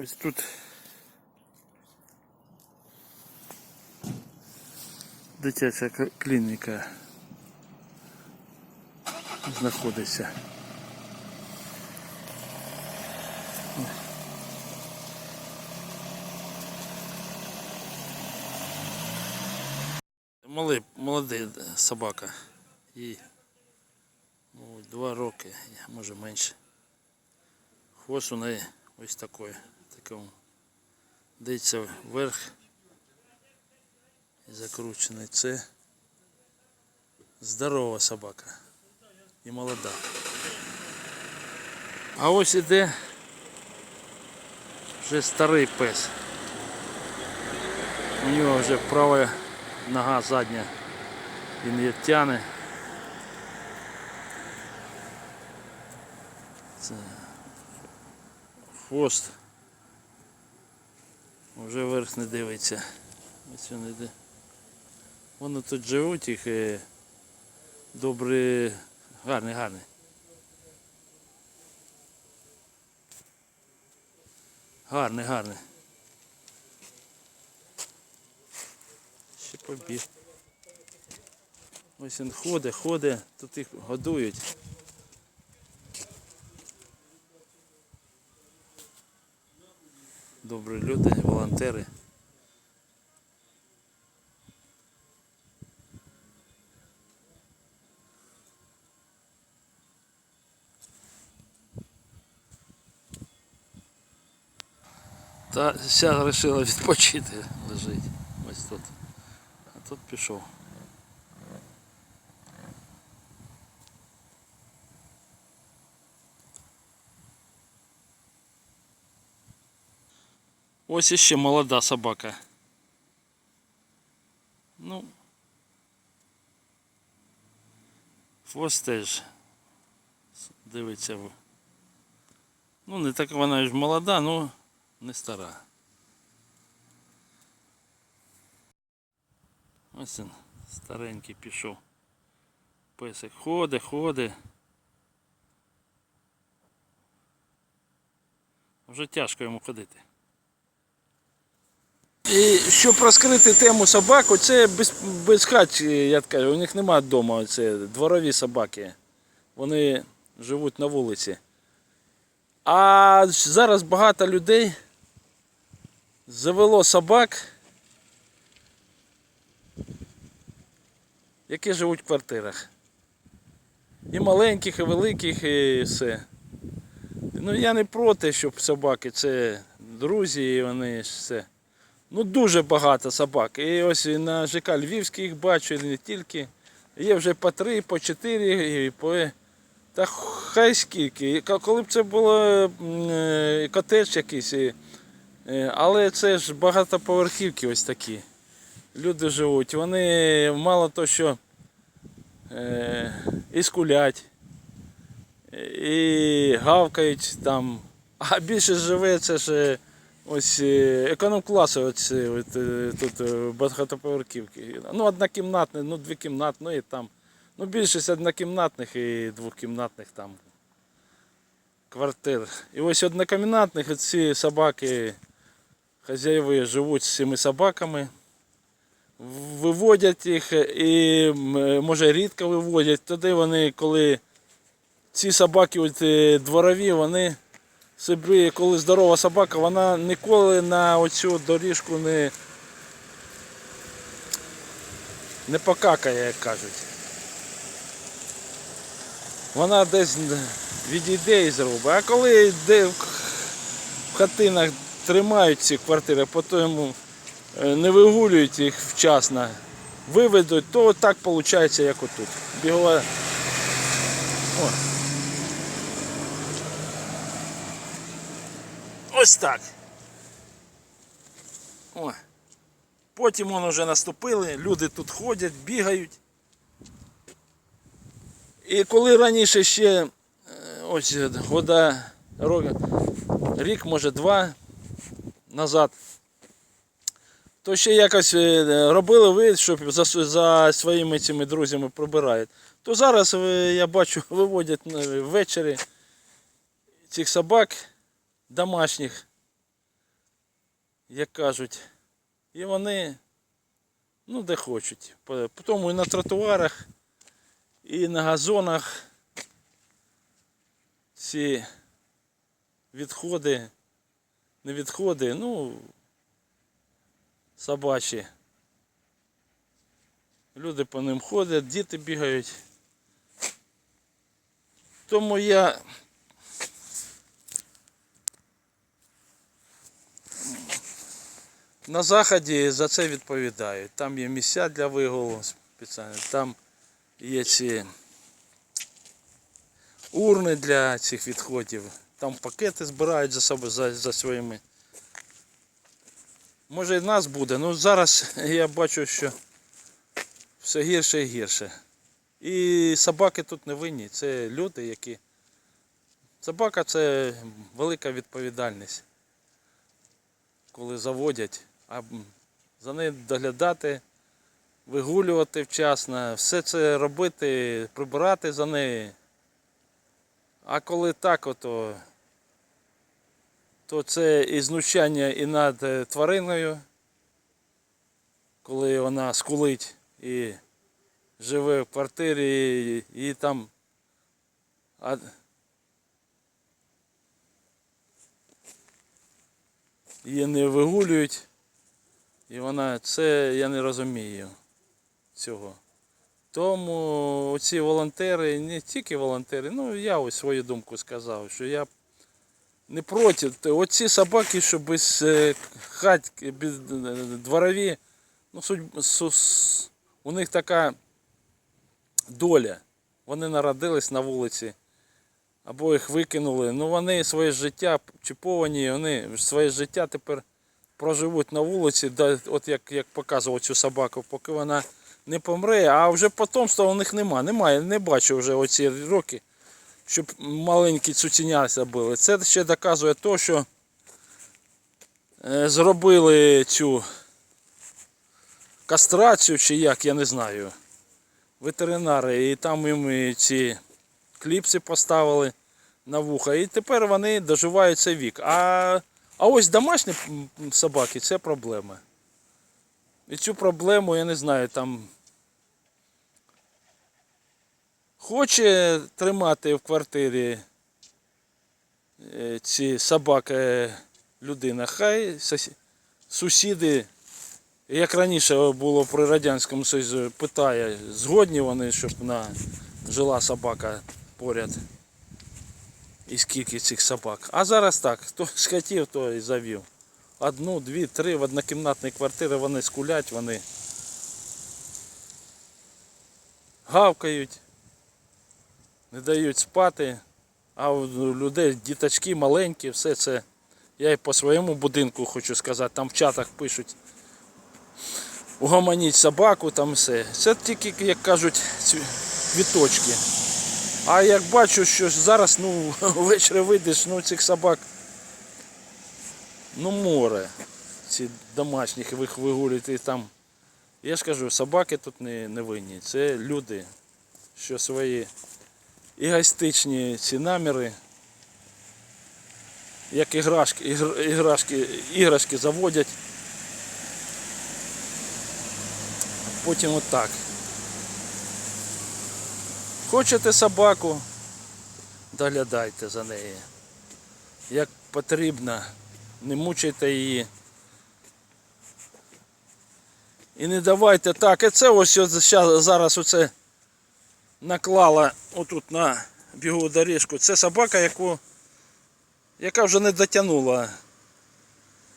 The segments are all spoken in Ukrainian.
Ось тут дитяча клініка знаходиться. Малий, молодий собака. Їй ну, два роки, може менше. Хвост у неї ось такий. Такому. Дивиться вверх. І закручений. Це здорова собака. І молода. А ось іде вже старий пес. У нього вже права нога задня. Він її тяне. Це хвост. Вже вверх не дивиться. Ось він іде. Вони тут живуть їх е, добрі, гарний, гарний. Гарний, гарний. Ще побіг. Ось він ходить, ходить, тут їх годують. Добрі люди, волонтери. Та зараз вирішила відпочити лежить. Ось тут. А тут пішов. Ось іще молода собака. Ну. Хвост теж дивиться. Ну, не так вона ж молода, ну не стара. Ось він, старенький пішов. Песик ходить, ходить. Вже тяжко йому ходити. І щоб розкрити тему собак, оце без, без хать, я кажу, у них немає вдома, це дворові собаки. Вони живуть на вулиці. А зараз багато людей завело собак, які живуть в квартирах. І маленьких, і великих, і все. Ну я не проти, щоб собаки, це друзі, і вони все. Ну дуже багато собак. І ось на ЖК Львівський їх бачу, і не тільки. Є вже по три, по чотири, по. Та хай скільки. Коли б це було е, котедж якийсь, е, але це ж багатоповерхівки ось такі. Люди живуть. Вони мало то, що е, і скулять, і гавкають там. А більше живе це ж ось е, економ-класу ось, е, от, е, тут багатоповерхівки. Ну, однокімнатне, ну двокімнатне, ну і там. Ну, більшість однокімнатних і двокімнатних там квартир. І ось однокімнатних ці собаки, хазяїви живуть з цими собаками, виводять їх і може рідко виводять. Тоді вони, коли ці собаки от, дворові, вони собі, коли здорова собака, вона ніколи на оцю доріжку не, не покакає, як кажуть. Вона десь відійде і зробить. А коли де в хатинах тримають ці квартири, потім е, не вигулюють їх вчасно, виведуть, то так виходить, як отут. Бігова. О. Ось так. О. Потім воно вже наступили, люди тут ходять, бігають. І коли раніше ще е, ось года, рік, може два назад, то ще якось е, робили вид, щоб за, за своїми цими друзями прибирають. То зараз е, я бачу, виводять ввечері цих собак домашніх. як кажуть. І вони, ну, де хочуть. Тому і на тротуарах, і на газонах ці відходи, не відходи, ну, собачі. Люди по ним ходять, діти бігають. Тому я на заході за це відповідаю. Там є місця для вигулу спеціально, там є ці урни для цих відходів, там пакети збирають за собою за, за своїми. Може і нас буде, ну зараз я бачу, що все гірше і гірше. І собаки тут не винні, це люди, які. Собака це велика відповідальність. Коли заводять, а за нею доглядати, вигулювати вчасно, все це робити, прибирати за нею. А коли так, ото, то це і знущання і над е, твариною, коли вона скулить і живе в квартирі, і, і там. А, її не вигулюють. І вона це я не розумію цього. Тому ці волонтери, не тільки волонтери, ну я ось свою думку сказав, що я не проти. Оці собаки, що без е, хать, без е, дворові, ну суть, у них така доля. Вони народились на вулиці, або їх викинули. Ну вони своє життя чіповані, вони своє життя тепер проживуть на вулиці, от як, як показував цю собаку, поки вона не помре, а вже потомства у них нема. Немає, не бачу вже оці роки, щоб маленькі цуценяся були. Це ще доказує те, що е, зробили цю кастрацію чи як, я не знаю. Ветеринари, і там їм ці кліпси поставили на вуха. І тепер вони доживають цей вік. А, а ось домашні собаки це проблема. І цю проблему, я не знаю, там хоче тримати в квартирі е, ці собаки людина, хай сусіди, як раніше було при Радянському Союзі, питає, згодні вони, щоб на жила собака поряд. І скільки цих собак. А зараз так, хто схотів, то і завів. Одну, дві, три в однокімнатній квартирі вони скулять, вони гавкають, не дають спати. А у людей діточки маленькі, все це. Я і по своєму будинку хочу сказати, там в чатах пишуть. Угомоніть собаку, там все. Це тільки, як кажуть, ці квіточки. А як бачу, що зараз ну, ввечері вийдеш, ну цих собак ну море. Ці домашніх їх вигулюють там. Я ж кажу, собаки тут не, не винні. Це люди, що свої егоїстичні ці наміри, як іграшки, ігр- іграшки, іграшки заводять. Потім отак. Хочете собаку, доглядайте за нею. Як потрібно, не мучайте її. І не давайте так. І це ось зараз оце наклала отут на бігову доріжку. Це собака, яку, яка вже не дотягнула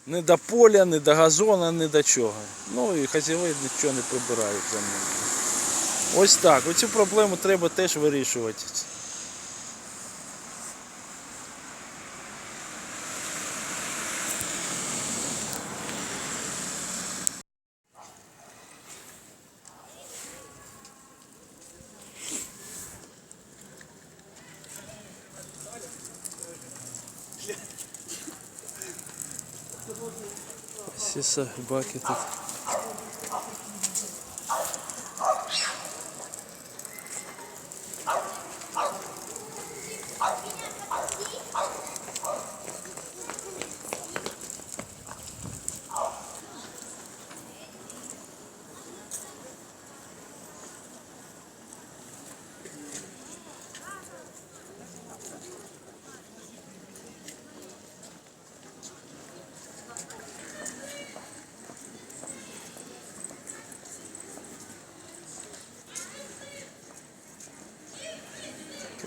ні до поля, ні до газона, ні до чого. Ну і хазяїни нічого не прибирають за ним. Ось так. Оцю проблему треба теж вирішувати. Всі собаки тут. Oh, oh.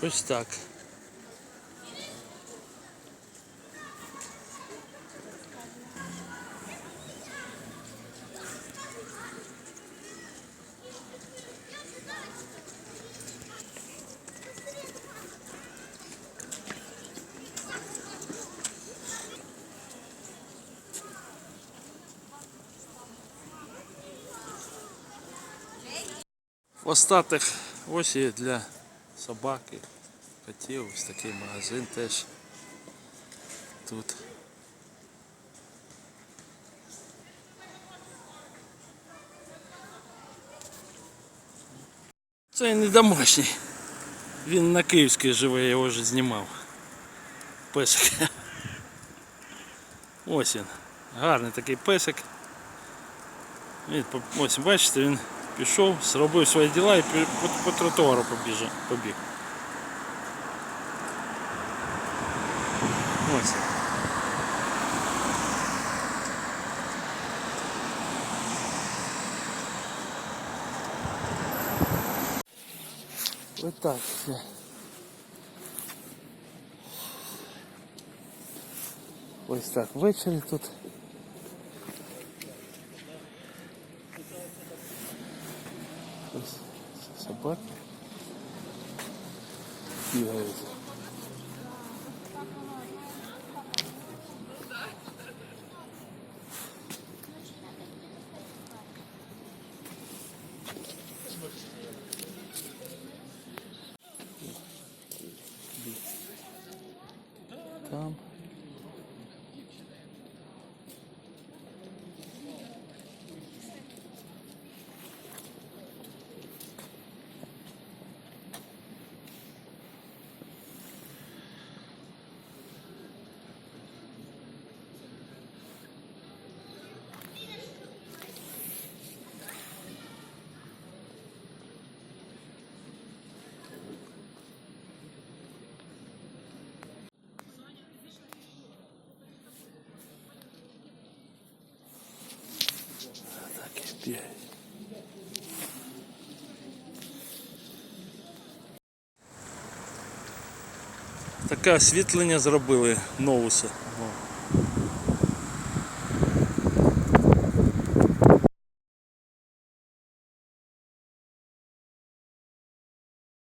Ось так. Остаток ось для собаки, котів, ось такий магазин теж тут. Це не домашній. Він на Київській живе, я його вже знімав. Песик. Ось він. Гарний такий песик. Ось бачите, він пішов, зробив свої діла і по тротуару побіг. Ось. Ось так все. Ось так ввечері тут. Ось собаки бігають. Там. Так. Таке освітлення зробили новуса.